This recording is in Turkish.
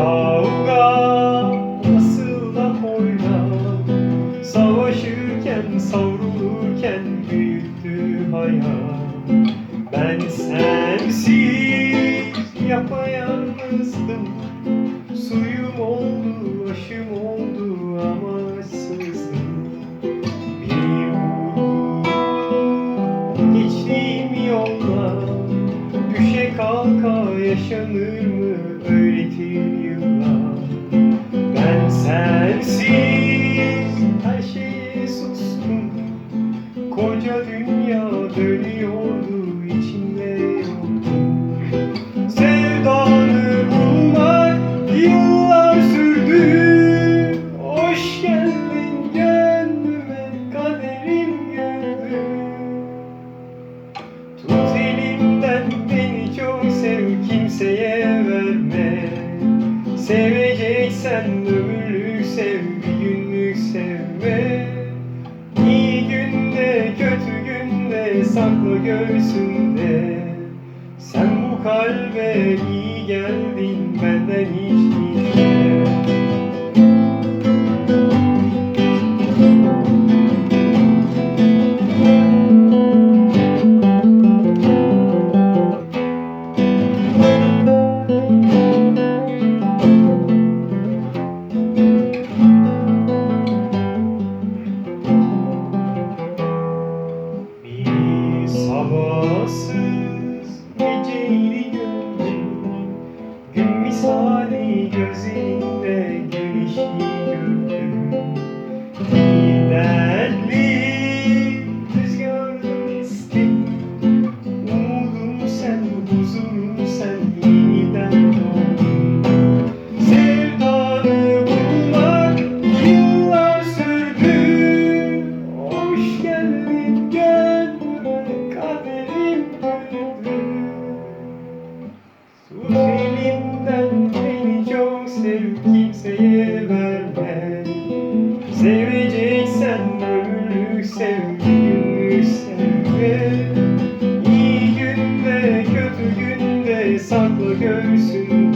Kavga nasıl da oynar Savaşırken savrulurken büyüttü hayal Ben sensiz yapayalnızdım. Suyum oldu aşım oldu amaçsızdım Bir geçtiğim yollar Düşe kalka yaşanır. Koca dünya dönüyordu içimde yoktum Sevdanı bulmak yıllar sürdü. Hoş geldin gönlüme kaderim güldü Tut elimden beni çok sev kimseye verme. Seveceksen ömürlük sev bir günlük sevme günde sakla göğsünde? Sen bu kalbe iyi geldin benden hiç Bir sabahsız geceydi gönlüm Gün misali gözünde sakla göğsünde